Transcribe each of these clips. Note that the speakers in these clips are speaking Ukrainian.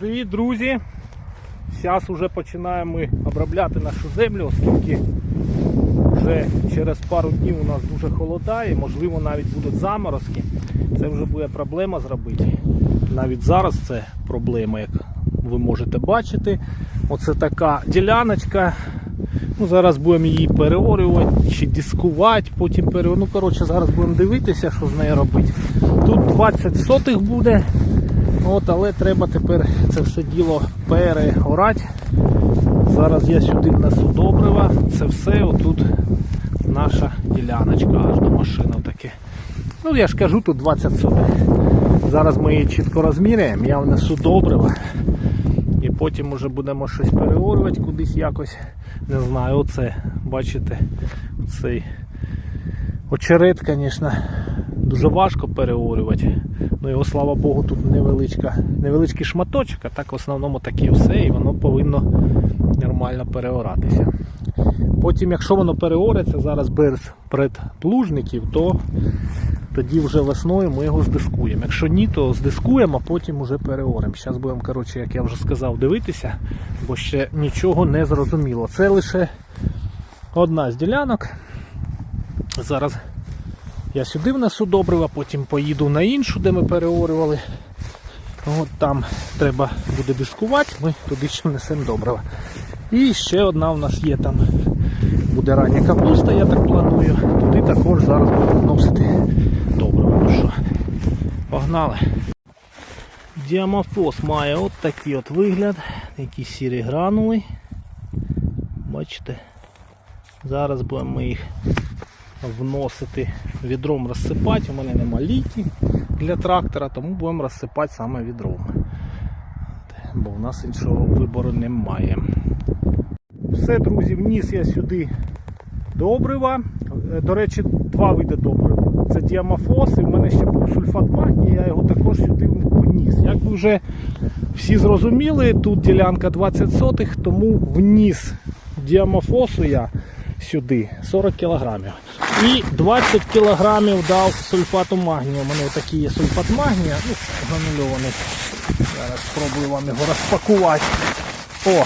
Привіт, друзі! Зараз вже починаємо ми обробляти нашу землю, оскільки вже через пару днів у нас дуже холодає, можливо навіть будуть заморозки. Це вже буде проблема зробити. Навіть зараз це проблема, як ви можете бачити. Оце така діляночка. Ну, зараз будемо її переорювати чи дискувати, потім пере... Ну, коротше, зараз будемо дивитися, що з нею робити. Тут 20 сотих буде. От, але треба тепер це все діло переорати. Зараз я сюди внесу добрива. Це все отут наша діляночка, аж до машини таке. Ну я ж кажу, тут 20 сотих. Зараз ми її чітко розміряємо, я внесу добрива. І потім вже будемо щось переорювати кудись якось. Не знаю, оце, бачите, цей очерет, звісно, дуже важко переорювати. Ну його, слава Богу, тут невеличка, невеличкий шматочок, а так в основному таке все, і воно повинно нормально переоратися. Потім, якщо воно переориться зараз без предплужників, то тоді вже весною ми його здискуємо. Якщо ні, то здискуємо, а потім вже переоримо. Зараз будемо, коротше, як я вже сказав, дивитися, бо ще нічого не зрозуміло. Це лише одна з ділянок. Зараз я сюди внесу добрива, потім поїду на іншу, де ми переорювали. От там треба буде дискувати, ми туди ще внесемо добрива. І ще одна у нас є там. Буде рання капуста, я так планую. Туди також зараз будемо вносити добрива. Ну що, погнали. Діамофос має от такий от вигляд, такі сірі гранули. Бачите? Зараз будемо ми їх вносити відром розсипати. У мене нема ліки для трактора, тому будемо розсипати саме відром. Бо в нас іншого вибору немає. Все, друзі, вніс я сюди добрива. Е, До речі, два види добрива. Це діамофос, і в мене ще був сульфат магнія, я його також сюди вніс. Як ви вже всі зрозуміли, тут ділянка 20 сотих, тому вніс діамофосу я сюди 40 кілограмів. І 20 кілограмів дав сульфату магнію. У мене такий є сульфат магнія, ну, гранульований. Зараз спробую вам його розпакувати. О!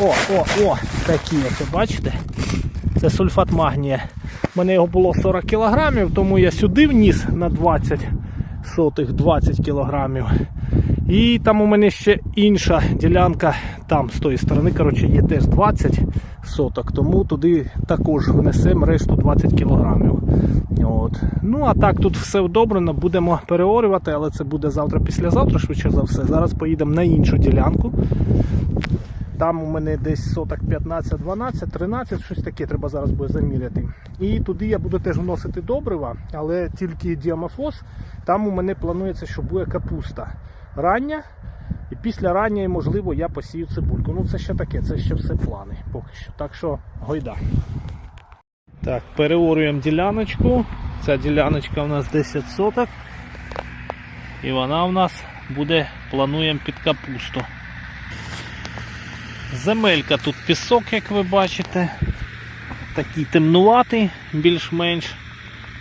О, о, о, такі, ось, бачите? Це сульфат магнія. У мене його було 40 кілограмів, тому я сюди вніс на 20 сотих 20 кілограмів. І там у мене ще інша ділянка, там з тої сторони, коротше, є теж 20 соток, тому туди також внесемо решту 20 кілограмів. От. Ну а так тут все вдобрено, будемо переорювати, але це буде завтра-післязавтра, швидше за все. Зараз поїдемо на іншу ділянку. Там у мене десь соток 15, 12, 13, щось таке треба зараз буде заміряти. І туди я буду теж вносити добрива, але тільки діамофос. Там у мене планується, що буде капуста рання. І після ранньої, можливо, я посію цибульку. Ну це ще таке, це ще все плани поки що. Так що гойда. Так, переорюємо діляночку. Ця діляночка у нас 10 соток. І вона у нас буде, плануємо під капусту. Земелька тут пісок, як ви бачите. Такий темнуватий, більш-менш.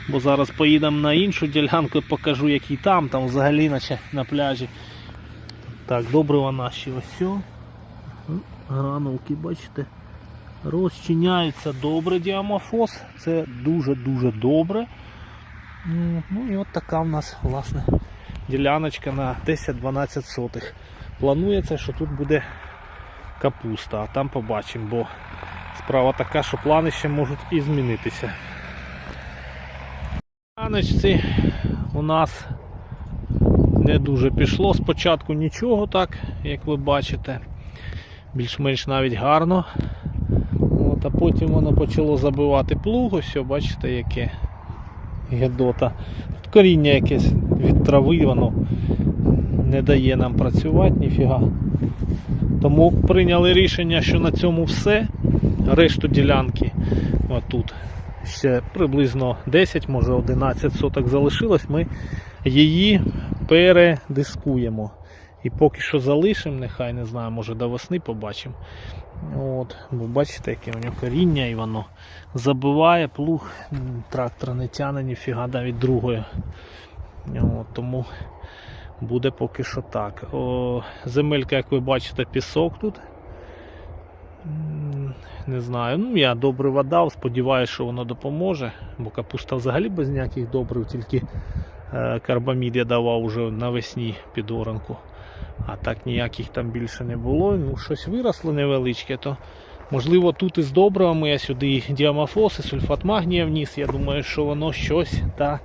Бо зараз поїдемо на іншу ділянку і покажу, який там, там взагалі наче на пляжі. Так, добрива наші ось. Гранулки, бачите, розчиняється добре діамофос. Це дуже-дуже добре. Ну ну і от така в нас власне діляночка на 10-12 сотих. Планується, що тут буде капуста, а там побачимо, бо справа така, що плани ще можуть і змінитися. Раночці у нас не дуже пішло. Спочатку нічого так, як ви бачите. Більш-менш навіть гарно. От, А потім воно почало забивати плуг, ось, бачите, яке гедота. Тут коріння якесь від трави, воно не дає нам працювати ніфіга. Тому прийняли рішення, що на цьому все. Решту ділянки отут ще приблизно 10, може 11 соток залишилось, ми її передискуємо. І поки що залишимо, нехай не знаю, може до весни побачимо. От, Бо бачите, яке у нього коріння і воно забиває плуг, трактор не тяне ніфіга навіть другої. От, тому буде поки що так. О, земелька, як ви бачите, пісок тут. Не знаю. Ну, я добре дав, сподіваюся, що воно допоможе, бо капуста взагалі без ніяких добрив, тільки е, карбамід я давав уже навесні під оранку. А так ніяких там більше не було. Ну, щось виросло невеличке, то можливо тут із добривами я сюди і діамофос і сульфат магнія вніс. Я думаю, що воно щось та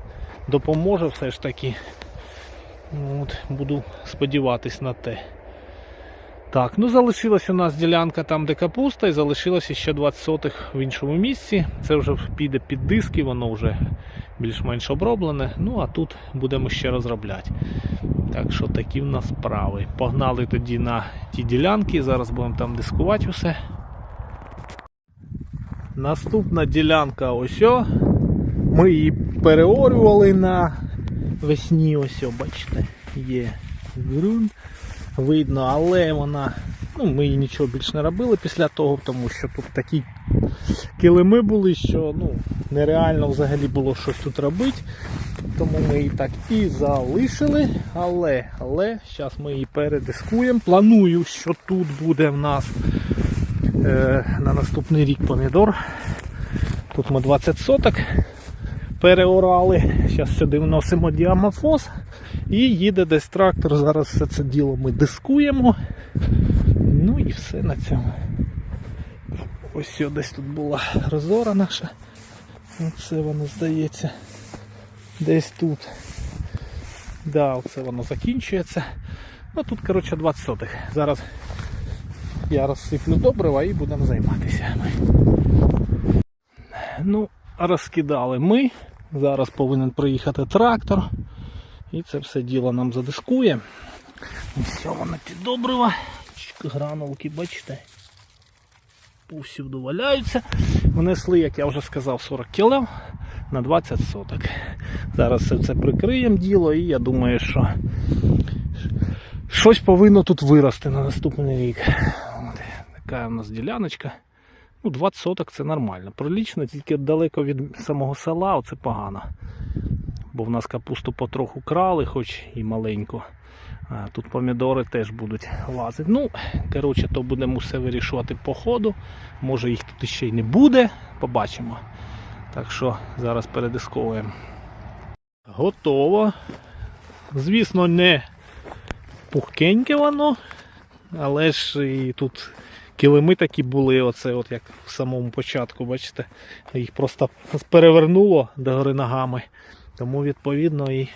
допоможе все ж таки. Ну, От, буду сподіватись на те. Так, ну залишилась у нас ділянка там, де капуста, і залишилося ще 20 сотих в іншому місці. Це вже піде під диски, воно вже більш-менш оброблене. Ну а тут будемо ще розробляти. Так що такі в нас справи. Погнали тоді на ті ділянки. Зараз будемо там дискувати усе. Наступна ділянка ось. о. Ми її переорювали на весні. Ось, о, бачите, є ґрунт. Видно, але вона. Ну, ми її нічого більш не робили після того, тому що тут такі килими були, що ну, нереально взагалі було щось тут робити. Тому ми її так і залишили. Але, але зараз ми її передискуємо. Планую, що тут буде в нас е, на наступний рік помідор. Тут ми 20 соток переорали. Зараз сюди вносимо діамофос і їде десь трактор. Зараз все це діло ми дискуємо. Ну і все на цьому. Ось десь тут була розора наша. Оце воно здається. Десь тут. Да, оце воно закінчується. Ну тут, коротше, 20 сотих. Зараз я розсиплю добрива і будемо займатися. Ну, розкидали ми. Зараз повинен приїхати трактор. І це все діло нам задискує. Ось воно ті добрива. Гранулки, бачите. Повсюду валяються. Внесли, як я вже сказав, 40 кг на 20 соток. Зараз все це прикриємо діло і я думаю, що щось повинно тут вирости на наступний рік. От, така у нас діляночка. Ну, 20 соток це нормально. Прилічно, тільки далеко від самого села, оце погано. Бо в нас капусту потроху крали, хоч і маленьку. А тут помідори теж будуть лазити. Ну, коротше, то будемо все вирішувати по ходу. Може їх тут ще й не буде. Побачимо. Так що зараз передисковуємо. Готово. Звісно, не пухкеньке воно, але ж і тут килими такі були, оце от як в самому початку, бачите, їх просто перевернуло догори ногами. Тому відповідно і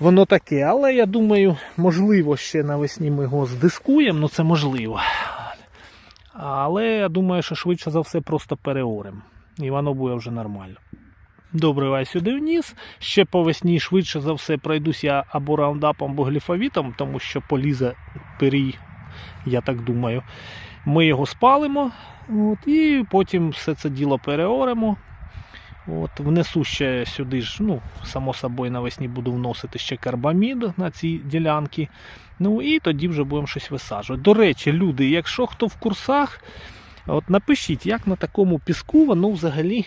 воно таке. Але я думаю, можливо, ще навесні ми його здискуємо, ну це можливо. Але я думаю, що швидше за все просто переоремо. І воно буде вже нормально. Добре, я сюди вніс. Ще по весні швидше за все пройдусь я або раундапом, або гліфовітом, тому що полізе пирій, я так думаю. Ми його спалимо от, і потім все це діло переоремо. От, Внесу ще сюди ж, ну, само собою навесні буду вносити ще карбамід на ці ділянки. Ну і тоді вже будемо щось висаджувати. До речі, люди, якщо хто в курсах, от напишіть, як на такому піску воно взагалі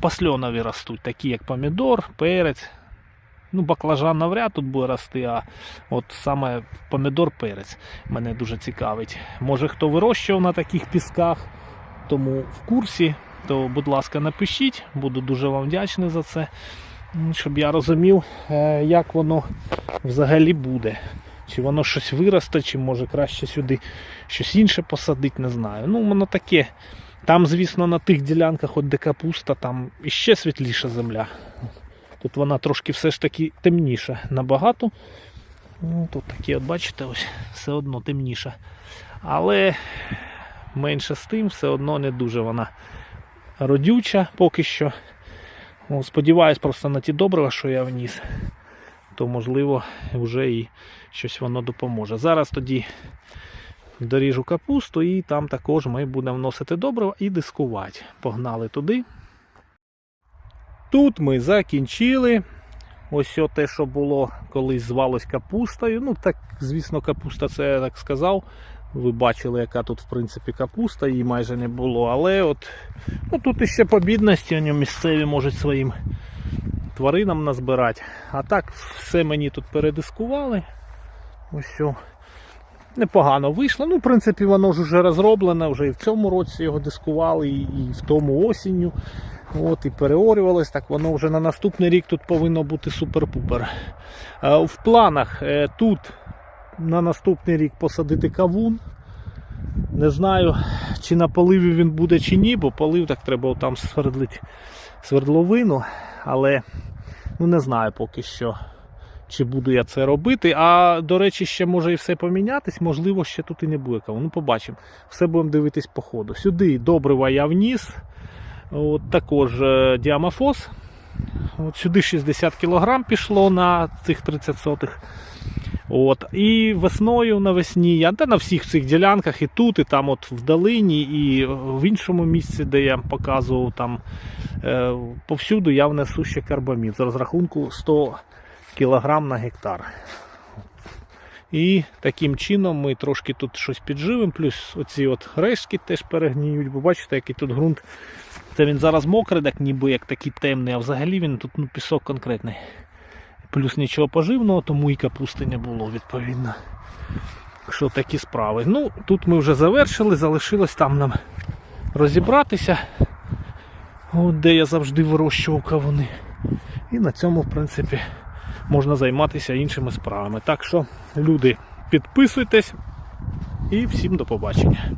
пасльонові ростуть, такі як помідор, перець. Ну, баклажан навряд тут буде рости, а от саме помідор перець мене дуже цікавить. Може хто вирощував на таких пісках, тому в курсі, то, будь ласка, напишіть, буду дуже вам вдячний за це, щоб я розумів, е, як воно взагалі буде. Чи воно щось виросте, чи може краще сюди щось інше посадити, не знаю. Ну, воно таке. Там, звісно, на тих ділянках, от де капуста, там іще світліша земля. Тут вона трошки все ж таки темніша набагато. Ну, Тут такі, от бачите, ось все одно темніша. Але менше з тим, все одно не дуже вона родюча поки що. Ну, Сподіваюсь просто на ті добрива, що я вніс, то можливо вже і щось воно допоможе. Зараз тоді доріжу капусту і там також ми будемо вносити добрива і дискувати. Погнали туди. Тут ми закінчили. Ось те, що було колись звалось капустою. Ну, так, звісно, капуста, це я так сказав. Ви бачили, яка тут, в принципі, капуста, її майже не було. Але от ну, тут іще по бідності, місцеві можуть своїм тваринам назбирати. А так все мені тут передискували. Ось. Непогано вийшло. Ну, в принципі, воно ж вже розроблене, вже і в цьому році його дискували, і, і в тому осінню. От, і переорювалось, так воно вже на наступний рік тут повинно бути супер-пупер. Е, В планах е, тут на наступний рік посадити кавун. Не знаю, чи на поливі він буде, чи ні, бо полив так треба там свердлити свердловину, але ну не знаю поки що, чи буду я це робити. А до речі, ще може і все помінятись, можливо, ще тут і не буде кавун. Ну, побачимо. Все будемо дивитись по ходу. Сюди добрива я вніс. От також е, діамофос. От сюди 60 кг пішло на цих 30 сотих. От. І весною навесні, я на всіх цих ділянках, і тут, і там от в долині, і в іншому місці, де я показував, там е, повсюду я внесу ще карбамід з розрахунку 100 кг на гектар. І таким чином ми трошки тут щось підживимо, плюс оці от рештки теж перегніють, бо бачите, який тут ґрунт. Це він зараз мокрий, так ніби як такий темний, а взагалі він тут ну, пісок конкретний. Плюс нічого поживного, тому і капусти не було відповідно. Що такі справи. Ну, тут ми вже завершили, залишилось там нам розібратися, от де я завжди вирощував кавуни. І на цьому, в принципі, можна займатися іншими справами. Так що, люди, підписуйтесь і всім до побачення.